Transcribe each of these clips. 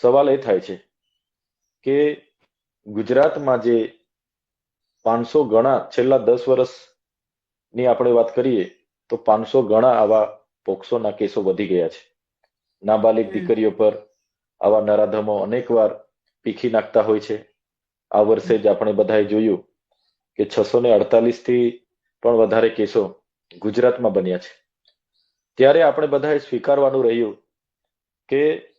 સવાલ એ થાય છે કે ગુજરાતમાં જે પાંચસો ગણા છેલ્લા દસ વર્ષની આપણે વાત કરીએ તો પાંચસો ગણા આવા પોક્સોના કેસો વધી ગયા છે. નાબાલિગ દીકરીઓ પર આવા નરાધમો અનેકવાર પીખી નાખતા હોય છે. આ વર્ષે જ આપણે બધાએ જોયું કે છસો ને અડતાલીસથી પણ વધારે કેસો ગુજરાતમાં બન્યા છે. ત્યારે આપણે બધાએ સ્વીકારવાનું રહ્યું કે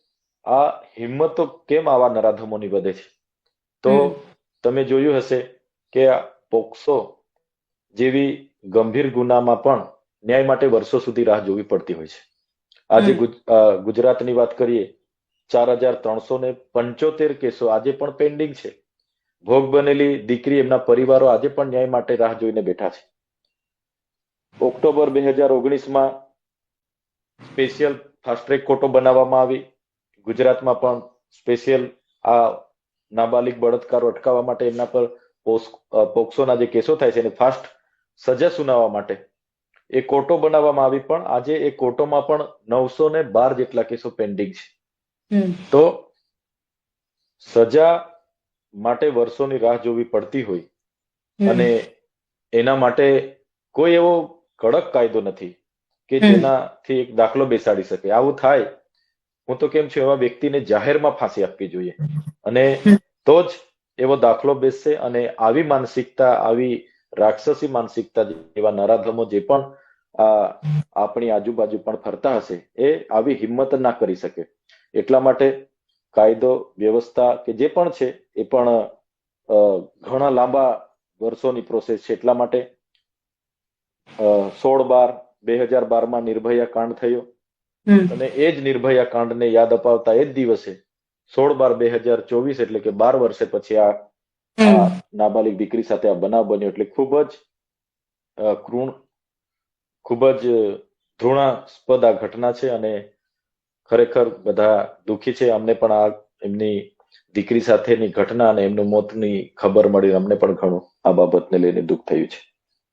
આ હિંમત તો કેમ આવા નરાધમોની વધે છે? તો તમે જોયું હશે કે આ પોક્સો જેવી ગંભીર ગુનામાં પણ ન્યાય માટે વર્ષો સુધી રાહ જોવી પડતી હોય છે. આજે ગુજરાતની વાત કરીએ ચાર હજાર ત્રણસો ને પંચોતેર કેસો આજે પણ પેન્ડિંગ છે. ભોગ બનેલી દીકરી એમના પરિવારો આજે પણ ન્યાય માટે રાહ જોઈને બેઠા છે. ઓક્ટોબર બે હજાર ઓગણીસમાં સ્પેશિયલ ફાસ્ટ ટ્રેક કોર્ટો બનાવવામાં આવી. ગુજરાતમાં પણ સ્પેશિયલ આ નાબાલિગ બળાત્કારો અટકાવવા માટે એમના પર પોક્સોના જે કેસો થાય છે એને ફાસ્ટ સજા સુનાવવા માટે એ કોર્ટો બનાવવામાં આવી પણ આજે એ કોર્ટોમાં પણ નવસો ને બાર જેટલા કેસો પેન્ડિંગ છે. તો સજા માટે વર્ષોની રાહ જોવી પડતી હોય અને એના માટે કોઈ એવો કડક કાયદો નથી કે. જેનાથી એક દાખલો બેસાડી શકે. આવું થાય હું તો કેમ છું, એવા વ્યક્તિને જાહેરમાં ફાંસી આપવી જોઈએ. અને તો જ એવો દાખલો બેસશે અને આવી માનસિકતા, આવી રાક્ષસી માનસિકતા એવા નરાધમો જે પણ આપણી આજુબાજુ પણ ફરતા હશે, એ આવી હિંમત ના કરી શકે. એટલા માટે કાયદો, વ્યવસ્થા કે જે પણ છે, એ પણ ઘણા લાંબા વર્ષોની પ્રોસેસ છે. એટલા માટે સોળ બાર, બે હજાર બારમાં નિર્ભયા કાંડ થયો. અને એ જ નિર્ભયા કાંડને યાદ અપાવતા એ જ દિવસે સોળ બાર બે હજાર ચોવીસ એટલે કે બાર વર્ષે પછી આ નાબાલિક દીકરી સાથે આ બનાવ બન્યો એટલે ખૂબ જ કૃણ ખૂબ જ ધૃણાસ્પદ આ ઘટના છે અને ખરેખર બધા દુઃખી છે. અમને પણ આ એમની દીકરી સાથેની ઘટના અને એમનું મોતની ખબર મળી અમને પણ ઘણું આ બાબતને લઈને દુઃખ થયું છે.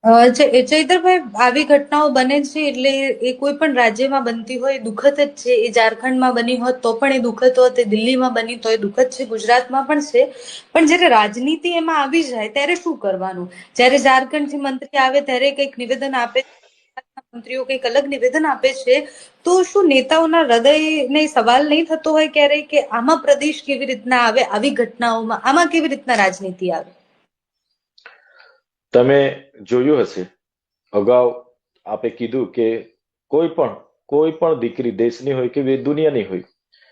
ચૈતરભાઈ આવી ઘટનાઓ બને છે એટલે એ કોઈ પણ રાજ્યમાં બનતી હોય દુઃખદ જ છે. એ ઝારખંડમાં બની હોત તો પણ એ દુઃખદ હોત, એ દિલ્હીમાં બની તો એ દુઃખદ છે, ગુજરાતમાં પણ છે. પણ જ્યારે રાજનીતિ એમાં આવી જાય, ત્યારે શું કરવાનું? જ્યારે ઝારખંડથી મંત્રી આવે, ત્યારે કંઈક નિવેદન આપે મંત્રીઓ કંઈક અલગ નિવેદન આપે છે, તો શું નેતાઓના હૃદયને સવાલ નહીં થતો હોય ક્યારેય કે આમાં પ્રદેશ કેવી રીતના આવે, આવી ઘટનાઓમાં આમાં કેવી રીતના રાજનીતિ આવે? તમે જોયું હશે અગાઉ આપે કીધું કે કોઈ પણ કોઈ પણ દીકરી દેશની હોય કે દુનિયાની હોય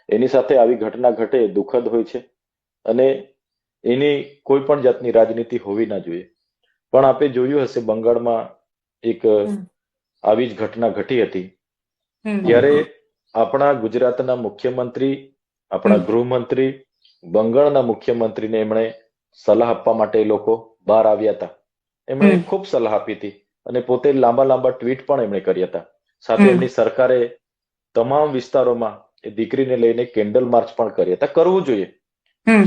એની સાથે આવી ઘટના ઘટે દુઃખદ હોય છે અને એની કોઈ પણ જાતની રાજનીતિ હોવી ના જોઈએ. પણ આપે જોયું હશે બંગાળમાં એક આવી જ ઘટના ઘટી હતી. ત્યારે આપણા ગુજરાતના મુખ્યમંત્રી આપણા હમ. ગૃહમંત્રી બંગાળના મુખ્યમંત્રીને એમણે સલાહ આપવા માટે એ લોકો બહાર આવ્યા હતા. એમણે. ખૂબ સલાહ આપી હતી અને પોતે લાંબા લાંબા ટ્વીટ પણ એમણે કર્યા હતા. સાથે એમની સરકારે તમામ વિસ્તારોમાં એ દીકરીને લઈને કેન્ડલ માર્ચ પણ કરી હતા. કરવું જોઈએ.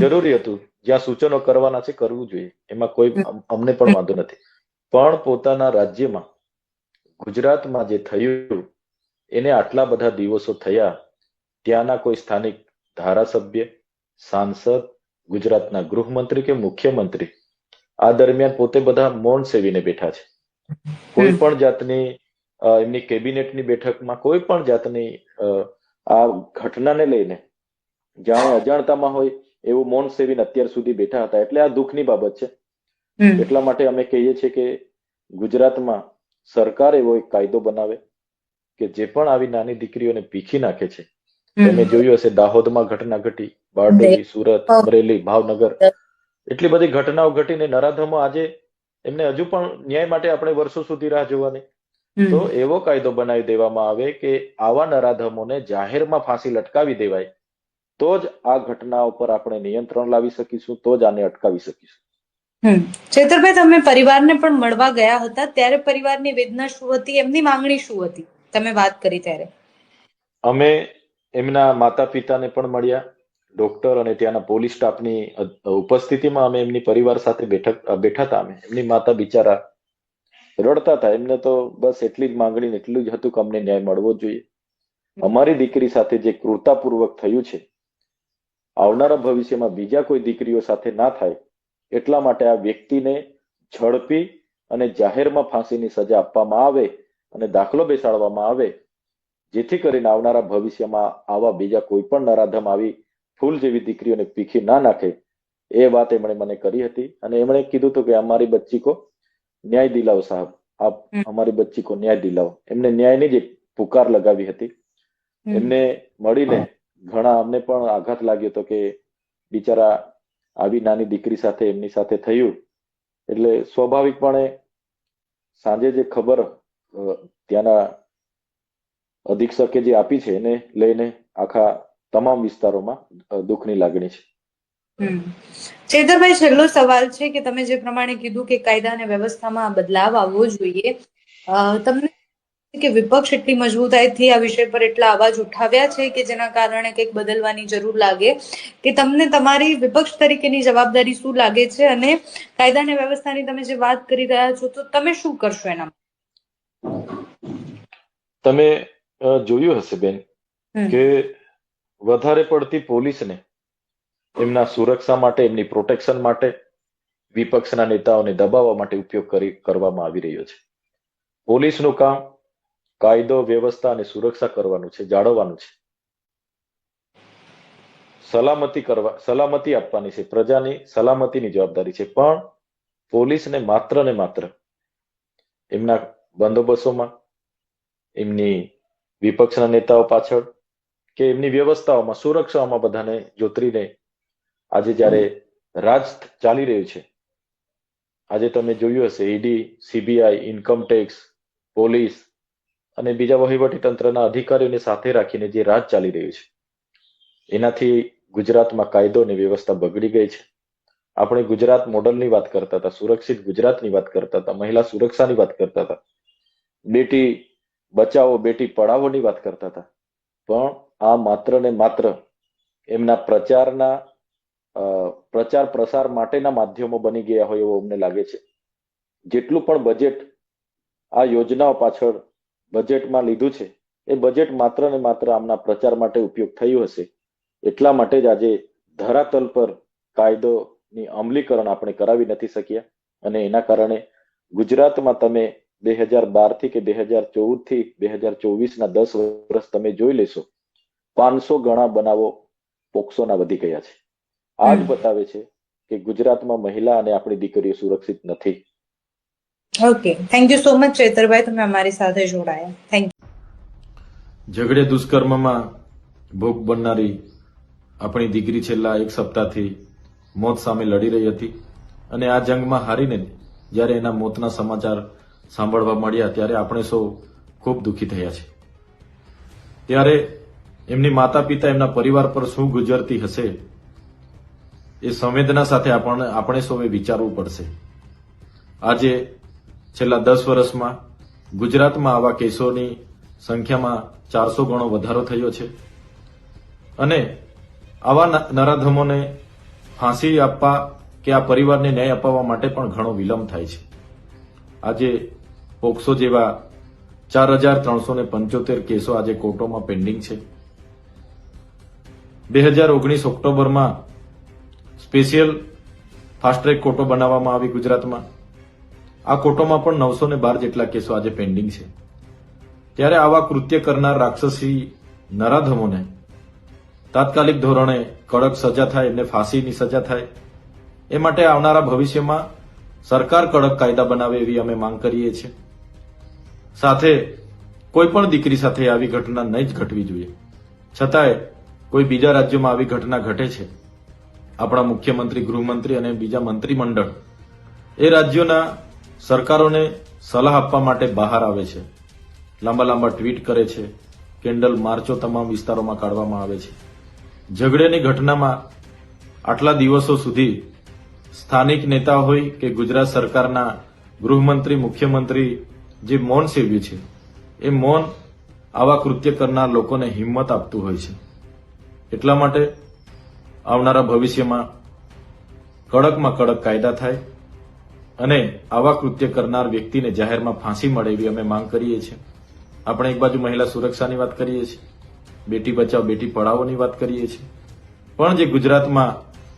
જરૂરી હતું. જ્યાં સૂચનો કરવાના છે કરવું જોઈએ. એમાં કોઈ અમને પણ વાંધો નથી. પણ પોતાના રાજ્યમાં ગુજરાતમાં જે થયું એને આટલા બધા દિવસો થયા ત્યાંના કોઈ સ્થાનિક ધારાસભ્ય સાંસદ ગુજરાતના ગૃહમંત્રી કે મુખ્યમંત્રી આ દરમિયાન પોતે બધા મૌન સેવીને બેઠા છે. કોઈ પણ જાતની એમની કેબિનેટની બેઠકમાં કોઈ પણ જાતની આ ઘટનાને લઈને જાણે અજાણતામાં હોય એવું મૌન સેવીને અત્યાર સુધી બેઠા હતા. એટલે આ દુઃખની બાબત છે. એટલા માટે અમે કહીએ છીએ કે ગુજરાતમાં સરકાર એવો એક કાયદો બનાવે કે જે પણ આવી નાની દીકરીઓને પીખી નાખે છે. તમે જોયું હશે દાહોદમાં ઘટના ઘટી બારડોલી સુરત અમરેલી ભાવનગર. એટલી બધી ઘટનાઓ ઘટીને નરાધમો આજે એમને હજુ પણ ન્યાય માટે આપણે વર્ષો સુધી રાહ જોવાની. તો એવો કાયદો બનાવી દેવામાં આવે કે આવા નરાધમોને જાહેરમાં ફાંસી લટકાવી દેવાય તો જ આ ઘટના ઉપર આપણે નિયંત્રણ લાવી શકીશું તો જ આને અટકાવી શકીશું. ચેતરભાઈ તમે પરિવારને પણ મળવા ગયા હતા ત્યારે પરિવારની વેદના શું હતી? એમની માંગણી શું હતી? તમે વાત કરી ત્યારે. અમે એમના માતા પિતાને પણ મળ્યા. ડોક્ટર અને ત્યાંના પોલીસ સ્ટાફની ઉપસ્થિતિમાં અમે એમની પરિવાર સાથે બેઠક બેઠા હતા અમે. એમની માતા બિચારા રડતા હતા. એમને તો બસ એટલી જ માંગણી એટલું જ હતું કે અમને ન્યાય મળવો જોઈએ. અમારી દીકરી સાથે જે ક્રૂરતાપૂર્વક થયું છે, આવનારા ભવિષ્યમાં બીજા કોઈ દીકરીઓ સાથે ના થાય, એટલા માટે આ વ્યક્તિને ઝડપી અને જાહેરમાં ફાંસીની સજા આપવામાં આવે અને દાખલો બેસાડવામાં આવે, જેથી કરીને આવનારા ભવિષ્યમાં આવા બીજા કોઈ પણ નરાધમ આવી ફૂલ જેવી દીકરીઓને પીખી ના નાખે એ વાત એમણે મને કરી હતી. અને એમણે કીધું હતું કે અમારી બચ્ચી કો ન્યાય દિલાવ સાહેબ આપ અમારી બચ્ચી કો ન્યાય દિલાવ એમને ન્યાયની જ પુકાર લગાવી હતી. એમને મળીને ઘણા અમને પણ આઘાત લાગ્યો હતો કે બિચારા આવી નાની દીકરી સાથે એમની સાથે થયું. એટલે સ્વાભાવિકપણે સાંજે જે ખબર ત્યાંના અધિક્ષકે જે આપી છે એને લઈને આખા તમામ વિસ્તારોમાં દુઃખની લાગણી છે. ચેતરભાઈ છેલ્લો સવાલ છે કે તમે જે પ્રમાણે કીધું કે કાયદા અને વ્યવસ્થામાં બદલાવ આવવો જોઈએ તમને કે વિપક્ષ એટલી મજબૂતાઈથી આ વિષય પર એટલા અવાજ ઉઠાવ્યા છે કે જેના કારણે કંઈક બદલવાની જરૂર લાગે? કે તમને તમારી વિપક્ષ તરીકેની જવાબદારી શું લાગે છે? અને કાયદા અને વ્યવસ્થાની તમે જે વાત કરી રહ્યા છો તો તમે શું કરશો એના તમે જોયું હશે બેન કે વધારે પડતી પોલીસને એમના સુરક્ષા માટે, એમની પ્રોટેક્શન માટે વિપક્ષના નેતાઓને દબાવવા માટે ઉપયોગ કરી, કરવામાં આવી રહ્યો છે. પોલીસનું કામ કાયદો, વ્યવસ્થા અને સુરક્ષા કરવાનું છે, જાળવવાનું છે. સલામતી કરવા, સલામતી આપવાની છે, પ્રજાની સલામતીની જવાબદારી છે. પણ પોલીસને માત્ર ને માત્ર એમના બંદોબસ્તોમાં, એમની વિપક્ષના નેતાઓ પાછળ કે એમની વ્યવસ્થાઓમાં, સુરક્ષાઓમાં બધાને જોતરીને આજે જ્યારે રાજ ચાલી રહ્યું છે, આજે તમે જોયું હશે, ED, CBI income tax police અને બીજા વહીવટી તંત્રના અધિકારીઓને સાથે રાખીને જે રાજ ચાલી રહ્યું છે, એનાથી ગુજરાતમાં કાયદો અને વ્યવસ્થા બગડી ગઈ છે. આપણે ગુજરાત મોડલની વાત કરતા હતા, સુરક્ષિત ગુજરાતની વાત કરતા હતા, મહિલા સુરક્ષાની વાત કરતા હતા, બેટી બચાવો, બેટી પઢાવોની વાત કરતા હતા. પણ આ માત્ર ને માત્ર એમના પ્રચારના પ્રચાર પ્રસાર માટેના માધ્યમો બની ગયા હોય એવો અમને લાગે છે. જેટલું પણ બજેટ આ યોજનાઓ પાછળ બજેટમાં લીધું છે, એ બજેટ માત્ર ને માત્ર આમના પ્રચાર માટે ઉપયોગ થયું હશે. એટલા માટે જ આજે ધરાતલ પર કાયદોની અમલીકરણ આપણે કરાવી નથી શક્યા. અને એના કારણે ગુજરાતમાં તમે બે હજાર બારથી કે બે હજાર ચૌદથી બે હજાર ચોવીસ ના દસ વર્ષ તમે જોઈ લેશો પાંચસો ગણા બનાવો પોક્સોના વધી ગયા છે. આ જ બતાવે છે કે ગુજરાતમાં મહિલા અને આપણી દીકરીઓ સુરક્ષિત નથી. Okay. Thank you so much Chetarbhai તમે અમારી સાથે જોડાયા. થેન્ક ઝઘડે દુષ્કર્મમાં ભોગ બનનારી આપણી દીકરી છેલ્લા એક સપ્તાહથી મોત સામે લડી રહી હતી અને આ જંગમાં હારીને જ્યારે એના મોતના સમાચાર સાંભળવા મળ્યા ત્યારે આપણે સૌ ખૂબ દુઃખી થયા છે ત્યારે એમની માતા પિતા એમના પરિવાર પર શું ગુજરતી હશે એ સંવેદના સાથે આપણે આપણે સૌએ વિચારવું પડશે. આજે છેલ્લા દસ વર્ષમાં ગુજરાતમાં આવા કેસોની સંખ્યામાં ચારસો ગણો વધારો થયો છે અને આવા નરાધમોને ફાંસી આપવા કે આ પરિવારને ન્યાય અપાવવા માટે પણ ઘણો વિલંબ થાય છે. આજે પોક્સો જેવા ચાર હજાર ત્રણસો ને પંચોતેર કેસો આજે કોર્ટોમાં પેન્ડિંગ છે. બે હજાર ઓગણીસ ઓક્ટોબરમાં સ્પેશિયલ ફાસ્ટ ટ્રેક કોર્ટો બનાવવામાં આવી ગુજરાતમાં. આ કોર્ટોમાં પણ નવસો ને બાર જેટલા કેસો આજે પેન્ડિંગ છે. ત્યારે આવા કૃત્ય કરનાર રાક્ષસી નરાધમોને તાત્કાલિક ધોરણે કડક સજા થાય એમને ફાંસીની સજા થાય, એ માટે આવનારા ભવિષ્યમાં સરકાર કડક કાયદા બનાવે એવી અમે માંગ કરીએ છીએ. સાથે કોઈ પણ દીકરી સાથે આવી ઘટના નહીં જ ઘટવી જોઈએ. છતાંય કોઈ બીજા રાજ્યોમાં આવી ઘટના ઘટે છે. આપણા મુખ્યમંત્રી, ગૃહમંત્રી અને બીજા મંત્રીમંડળ એ રાજ્યોના સરકારોને સલાહ આપવા માટે બહાર આવે છે. લાંબા લાંબા ટ્વીટ કરે છે. કેન્ડલ માર્ચો તમામ વિસ્તારોમાં કાઢવામાં આવે છે. ઝઘડેની ઘટનામાં આટલા દિવસો સુધી સ્થાનિક નેતા હોય કે ગુજરાત સરકારના ગૃહમંત્રી, મુખ્યમંત્રી જે મૌન સેવ્યું છે, એ મૌન આવા કૃત્ય કરનાર લોકોને હિંમત આપતું હોય છે. એટલા માટે આવનારા ભવિષ્યમાં કડકમાં કડક કાયદા થાય અને આવા કૃત્ય કરનાર વ્યક્તિને જાહેરમાં ફાંસી મળે એવી અમે માંગ કરીએ છીએ. આપણે એક બાજુ મહિલા સુરક્ષાની વાત કરીએ છીએ, બેટી બચાવ, બેટી પઢાઓની વાત કરીએ છીએ. પણ જે ગુજરાતમાં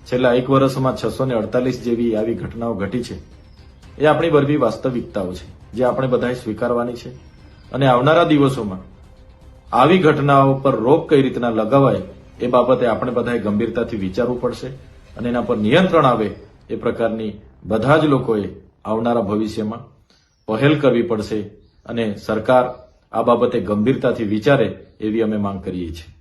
છેલ્લા એક વર્ષમાં છસો અડતાલીસ જેવી આવી ઘટનાઓ ઘટી છે, એ આપણી બરબી વાસ્તવિકતાઓ છે. જે આપણે બધાએ સ્વીકારવાની છે. અને આવનારા દિવસોમાં આવી ઘટનાઓ પર રોક કઈ રીતના લગાવાય એ બાબતે આપણે બધાએ ગંભીરતાથી વિચારવું પડશે અને એના પર નિયંત્રણ આવે એ પ્રકારની બધા જ લોકોએ આવનારા ભવિષ્યમાં પહેલ કરવી પડશે અને સરકાર આ બાબતે ગંભીરતાથી વિચારે એવી અમે માંગ કરીએ છીએ.